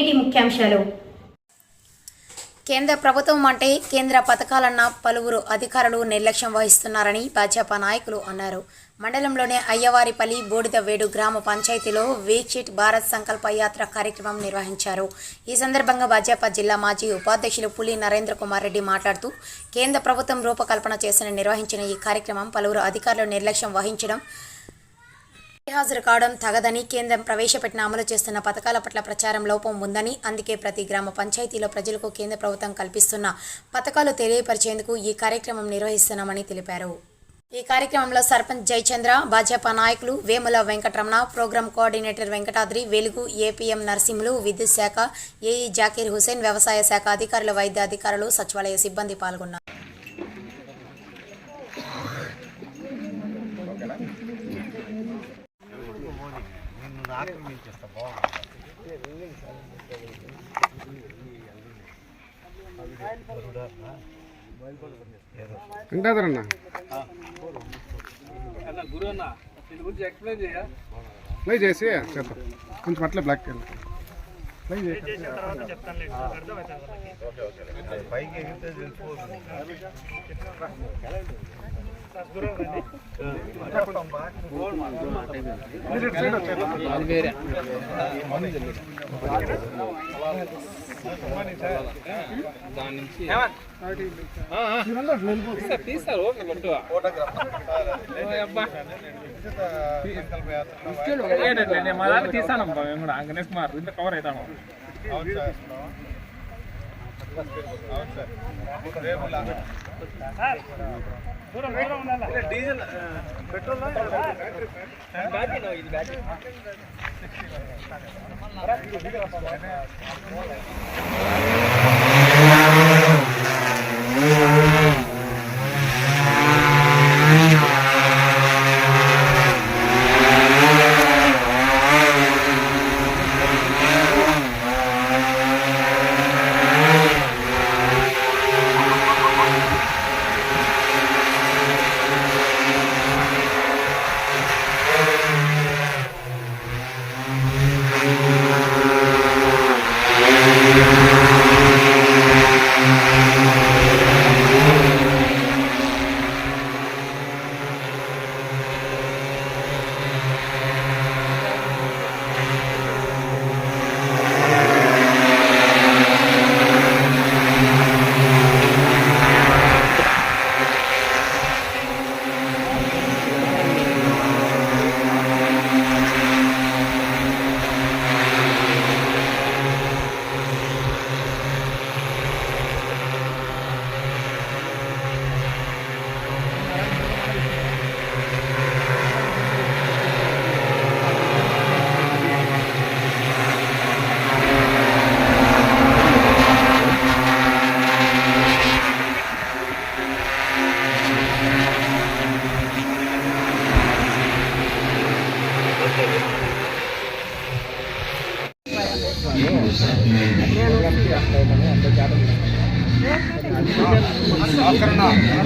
నేటి ముఖ్యాంశాలు. కేంద్ర ప్రభుత్వం అంటే కేంద్ర పథకాలన్న పలువురు అధికారులు నిర్లక్ష్యం వహిస్తున్నారని భాజపా నాయకులు అన్నారు. మండలంలోని అయ్యవారిపల్లి బోడిదవేడు గ్రామ పంచాయతీలో వీక్షిట్ భారత్ సంకల్ప యాత్ర కార్యక్రమం నిర్వహించారు. ఈ సందర్భంగా భాజపా జిల్లా మాజీ ఉపాధ్యక్షులు పులి నరేంద్ర కుమార్ రెడ్డి మాట్లాడుతూ కేంద్ర ప్రభుత్వం రూపకల్పన చేసిన నిర్వహించిన ఈ కార్యక్రమం పలువురు అధికారులు నిర్లక్ష్యం వహించడం హాజరు కావడం తగదని కేంద్రం ప్రవేశపెట్టిన అమలు చేస్తున్న పథకాల పట్ల ప్రచారం లోపం ఉందని అందుకే ప్రతి గ్రామ పంచాయతీలో ప్రజలకు కేంద్ర ప్రభుత్వం కల్పిస్తున్న పథకాలు తెలియపరిచేందుకు ఈ కార్యక్రమం నిర్వహిస్తున్నామని తెలిపారు. ఈ కార్యక్రమంలో సర్పంచ్ జయచంద్ర భాజపా నాయకులు Vemula Venkataramana program coordinator Venkatadri Velugu APM Narsimhulu విద్యుత్ శాఖ ఏఈ జాకీర్ హుసేన్ వ్యవసాయ శాఖ అధికారులు వైద్య అధికారులు సచివాలయ సిబ్బంది పాల్గొన్నారు. వెంకటాదరన్న అన్న గురు అన్న దీని గురించి ఎక్స్ప్లెయిన్ చేయ ప్లై చేసి చేద్దాం కొంచెం అట్లే బ్లాక్ ప్లై చేసి వచ్చేద్దాం. దాని నుంచి తీస్తారు ఓకే మేము కూడా గణేష్ కుమార్ ఇంత కవర్ అవుతాను డీజిల్ పెట్రోల్ ఇది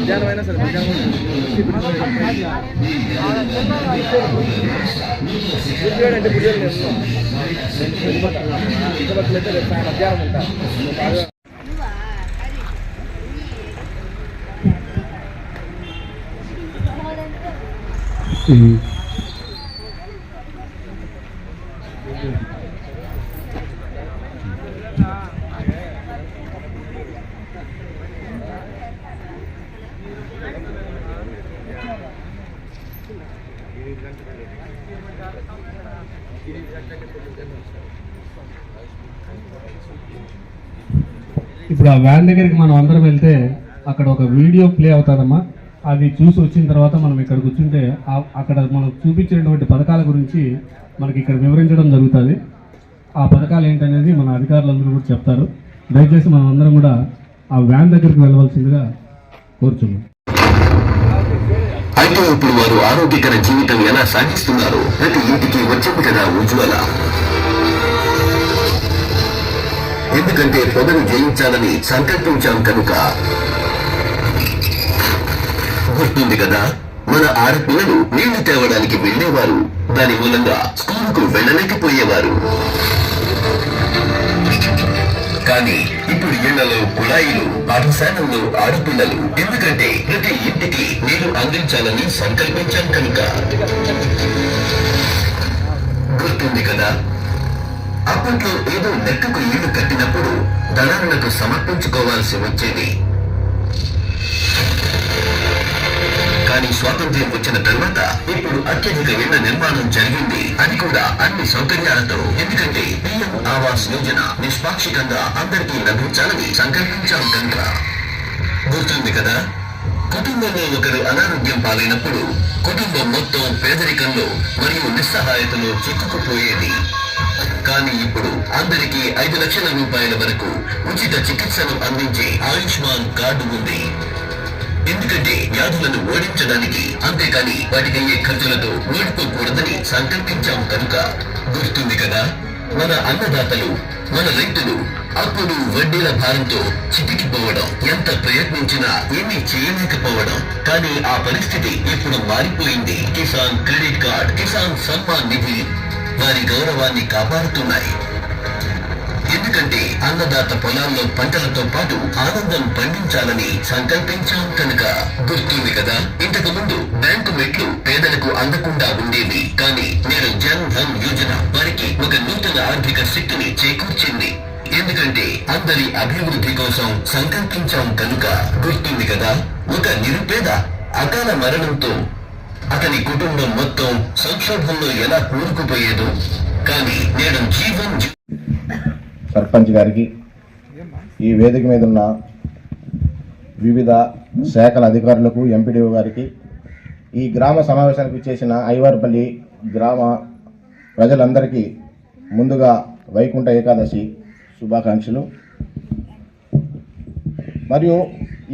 Battery మధ్యాహ్నం సరే మధ్యాహ్నం అంటే బుద్ధి మధ్యాహ్నం ఉంటా ఇప్పుడు ఆ వ్యాన్ దగ్గరికి మనం అందరం వెళ్తే అక్కడ ఒక వీడియో ప్లే అవుతుందమ్మా. అది చూసి వచ్చిన తర్వాత మనం ఇక్కడ కూర్చుంటే అక్కడ మనకు చూపించినటువంటి పథకాల గురించి మనకి ఇక్కడ వివరించడం జరుగుతుంది. ఆ పథకాలు ఏంటనేది మన అధికారులందరూ కూడా చెప్తారు. దయచేసి మనం అందరం కూడా ఆ వ్యాన్ దగ్గరికి వెళ్ళవలసిందిగా కోరుచున్నాం. అయితే ఇప్పుడు వారు ఆరోగ్యకర జీవితం ఎలా సాగిస్తున్నారు? ప్రతి ఇంటికి వచ్చింది కదా ఉజ్వల. ఎందుకంటే పొగను జయించాలని సంకల్పించాం కనుక. గుర్తుంది కదా మన ఆడపిల్లలు నీళ్ళు తేవడానికి వెళ్ళేవారు దాని మూలంగా స్కూల్కు వెళ్ళలేకపోయేవారు. కానీ ఇప్పుడు ఇళ్ళలో కుళాయిలు పాఠశాలల్లో ఆడపిల్లలు ఎందుకంటే ప్రతి ఇంటికి నీరు అందించాలని సంకల్పించాం కనుక. గుర్తుంది కదా అప్పట్లో ఏదో లెక్కకు ఇల్లు కట్టినప్పుడు దళారులకు సమర్పించుకోవాల్సి వచ్చేది. కానీ స్వాతంత్ర్యం వచ్చిన తర్వాత ఇప్పుడు అత్యధిక ఇళ్ళ నిర్మాణం జరిగింది. అది కూడా అన్ని సౌకర్యాలతో. ఎందుకంటే పిఎం ఆవాస్ యోజన నిష్పాక్షికంగా అందరికీ లభించాలని సంకల్పించాం కనుక. గుర్తుంది కదా? కుటుంబంలో ఒకరు అనారోగ్యం పాలైనప్పుడు కుటుంబం మొత్తం పేదరికంలో మరియు నిస్సహాయతలో చిక్కుకుపోయేది. కానీ ఇప్పుడు అందరికీ ఐదు లక్షల రూపాయల వరకు ఉచిత చికిత్సను అందించే ఆయుష్మాన్ కార్డు ఉంది. ఎందుకంటే వ్యాధులను ఓడించడానికి అంతేకాని వాటికయ్యే ఖర్చులతో ఓడిపోకూడదని సంకల్పించాం కనుక గుర్తుంది కదా? మన అన్నదాతలు మన రైతులు అప్పుడు వడ్డీల భారంతో చితికిపోవడం ఎంత ప్రయత్నించినా ఏమీ చేయలేకపోవడం. కానీ ఆ పరిస్థితి ఇప్పుడు మారిపోయింది. కిసాన్ క్రెడిట్ కార్డ్ కిసాన్ సన్మాన్ నిధి వారి గౌరవాన్ని కాపాడుతున్నాయి. ఎందుకంటే అన్నదాత పొలాల్లో పంటలతో పాటు ఆనందం పండించాలని సంకల్పించాం కనుక. గుర్తుంది కదా? ఇంతకు ముందు బ్యాంకు మెట్లు పేదలకు అందకుండా ఉండేవి. కానీ నేడు జన్ ధన్ యోజన వారికి ఒక నూతన ఆర్థిక శక్తిని చేకూర్చింది. ఎందుకంటే అందరి అభివృద్ధి కోసం సంకల్పించాం కనుక. గుర్తుంది కదా? ఒక నిరుపేద అకాల మరణంతో అతని కుటుంబం మొత్తం సంక్షోభంలో ఎలా కూరుకుపోయేదో. కానీ నేడు జీవన్ సర్పంచ్ గారికి ఈ వేదిక మీద ఉన్న వివిధ శాఖల అధికారులకు ఎంపీడీఓ గారికి ఈ గ్రామ సమావేశానికి చేసిన ఐవార్పల్లి గ్రామ ప్రజలందరికీ ముందుగా వైకుంఠ ఏకాదశి శుభాకాంక్షలు. మరియు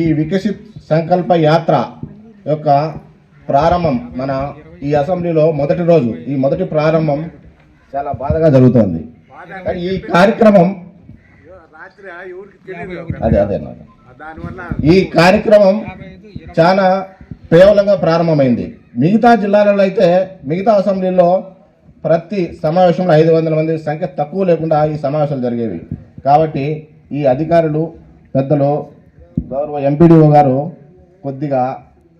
ఈ వికసిత్ సంకల్ప యాత్ర యొక్క ప్రారంభం మన ఈ అసెంబ్లీలో మొదటి రోజు ఈ మొదటి ప్రారంభం చాలా బాధగా జరుగుతోంది. కానీ ఈ కార్యక్రమం అదే అదే ఈ కార్యక్రమం చాలా పేవలంగా ప్రారంభమైంది. మిగతా జిల్లాలలో అయితే మిగతా అసెంబ్లీలో ప్రతి సమావేశంలో ఐదు వందల మంది సంఖ్య తక్కువ లేకుండా ఈ సమావేశాలు జరిగేవి. కాబట్టి ఈ అధికారులు పెద్దలు గౌరవ ఎంపీడీఓ గారు కొద్దిగా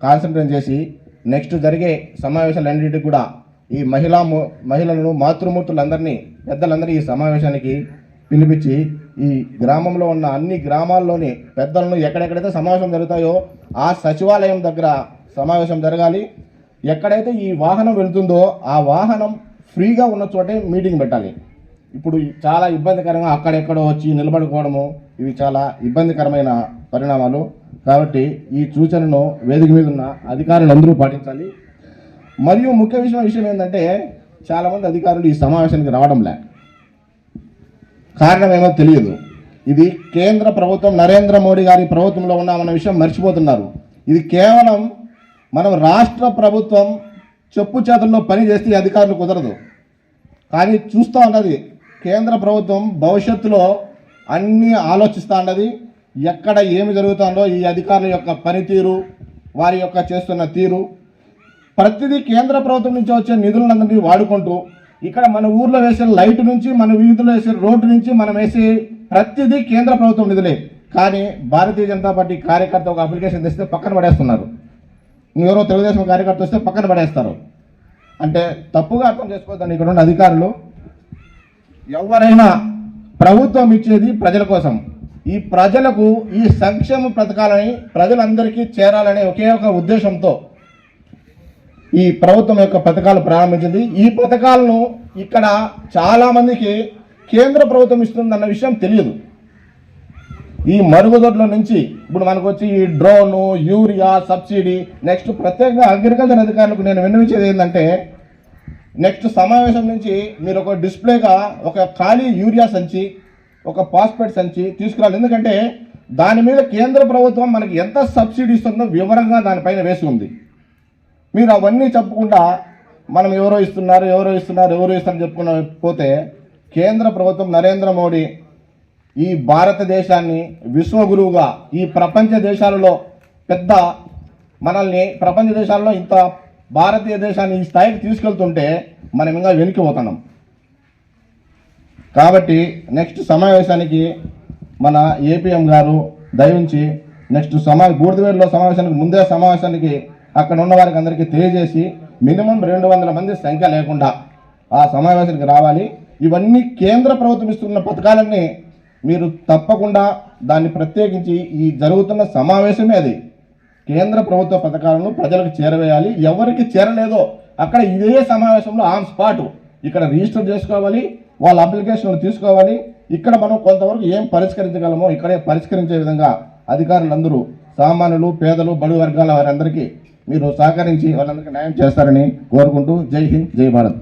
కాన్సన్ట్రేట్ చేసి నెక్స్ట్ జరిగే సమావేశాలన్నింటికి కూడా ఈ మహిళా మహిళలను మాతృమూర్తులందరినీ పెద్దలందరినీ ఈ సమావేశానికి పిలిపించి ఈ గ్రామంలో ఉన్న అన్ని గ్రామాల్లోని పెద్దలను ఎక్కడెక్కడైతే సమావేశం జరుగుతాయో ఆ సచివాలయం దగ్గర సమావేశం జరగాలి. ఎక్కడైతే ఈ వాహనం వెళుతుందో ఆ వాహనం ఫ్రీగా ఉన్న చోటే మీటింగ్ పెట్టాలి. ఇప్పుడు చాలా ఇబ్బందికరంగా అక్కడెక్కడో వచ్చి నిలబడుకోవడము ఇవి చాలా ఇబ్బందికరమైన పరిణామాలు. కాబట్టి ఈ సూచనను వేదిక మీద ఉన్న అధికారులు అందరూ పాటించాలి. మరియు ముఖ్య విషయం విషయం ఏంటంటే చాలామంది అధికారులు ఈ సమావేశానికి రావడంలే కారణం ఏమో తెలియదు. ఇది కేంద్ర ప్రభుత్వం నరేంద్ర మోడీ గారి ప్రభుత్వంలో ఉన్నామన్న విషయం మర్చిపోతున్నారు. ఇది కేవలం మనం రాష్ట్ర ప్రభుత్వం చెప్పు చేతుల్లో పని చేస్తే అధికారులు కుదరదు. కానీ చూస్తూ ఉన్నది కేంద్ర ప్రభుత్వం భవిష్యత్తులో అన్నీ ఆలోచిస్తూ ఎక్కడ ఏమి జరుగుతుందో ఈ అధికారుల యొక్క పనితీరు వారి యొక్క చేస్తున్న తీరు. ప్రతిదీ కేంద్ర ప్రభుత్వం నుంచి వచ్చే నిధులందరినీ వాడుకుంటూ ఇక్కడ మన ఊర్లో వేసే లైట్ నుంచి మన వీధిలో వేసే రోడ్డు నుంచి మనం వేసే ప్రతిదీ కేంద్ర ప్రభుత్వం నిధులే. కానీ భారతీయ జనతా పార్టీ కార్యకర్త ఒక అప్లికేషన్ తెస్తే పక్కన పడేస్తున్నారు. ఎవరో తెలుగుదేశం కార్యకర్త వస్తే పక్కన పడేస్తారు. అంటే తప్పుగా అర్థం చేసుకోవద్దని ఇక్కడ ఉన్న అధికారులు ఎవరైనా ప్రభుత్వం ఇచ్చేది ప్రజల కోసం. ఈ ప్రజలకు ఈ సంక్షేమ పథకాలని ప్రజలందరికీ చేరాలనే ఒకే ఒక ఉద్దేశంతో ఈ ప్రభుత్వం యొక్క పథకాలు ప్రారంభించింది. ఈ పథకాలను ఇక్కడ చాలామందికి కేంద్ర ప్రభుత్వం ఇస్తుందన్న విషయం తెలియదు. ఈ మరుగుదొడ్ల నుంచి ఇప్పుడు మనకు వచ్చి ఈ డ్రోను యూరియా సబ్సిడీ నెక్స్ట్ ప్రత్యేకంగా అగ్రికల్చర్ అధికారులకు నేను విన్నవించేది ఏంటంటే నెక్స్ట్ సమావేశం నుంచి మీరు ఒక డిస్ప్లేగా ఒక ఖాళీ యూరియా సంచి ఒక పాస్పేట్ సంచి తీసుకురావాలి. ఎందుకంటే దాని మీద కేంద్ర ప్రభుత్వం మనకి ఎంత సబ్సిడీ ఇస్తుందో వివరంగా దానిపైన వేసి ఉంది. మీరు అవన్నీ చెప్పకుండా మనం ఎవరో ఇస్తున్నారు ఎవరో ఇస్తున్నారు ఎవరో ఇస్తున్నారు చెప్పుకున్న పోతే కేంద్ర ప్రభుత్వం నరేంద్ర మోడీ ఈ భారతదేశాన్ని విశ్వగురువుగా ఈ ప్రపంచ దేశాలలో పెద్ద మనల్ని ప్రపంచ దేశాల్లో ఇంత భారతీయ దేశాన్ని ఈ స్థాయికి తీసుకెళ్తుంటే మనం ఇంకా వెనక్కి పోతున్నాం. కాబట్టి నెక్స్ట్ సమావేశానికి మన ఏపీఎం గారు దయించి నెక్స్ట్ సమా బూడిదవేలులో సమావేశానికి ముందే సమావేశానికి అక్కడ ఉన్న వారికి అందరికీ తెలియజేసి మినిమం రెండు వందల మంది సంఖ్య లేకుండా ఆ సమావేశానికి రావాలి. ఇవన్నీ కేంద్ర ప్రభుత్వం ఇస్తున్న పథకాలన్నీ మీరు తప్పకుండా దాన్ని ప్రత్యేకించి ఈ జరుగుతున్న సమావేశమే అది. కేంద్ర ప్రభుత్వ పథకాలను ప్రజలకు చేరవేయాలి. ఎవరికి చేరలేదో అక్కడ ఇదే సమావేశంలో ఆన్ స్పాట్ ఇక్కడ రిజిస్టర్ చేసుకోవాలి వాళ్ళ అప్లికేషన్లు తీసుకోవాలి. ఇక్కడ మనం కొంతవరకు ఏం పరిష్కరించగలమో ఇక్కడే పరిష్కరించే విధంగా అధికారులందరూ సామాన్యులు పేదలు బడు వర్గాల వారందరికీ మీరు సహకరించి వాళ్ళందరికీ న్యాయం చేస్తారని కోరుకుంటూ జై హింద్ జై భారత్.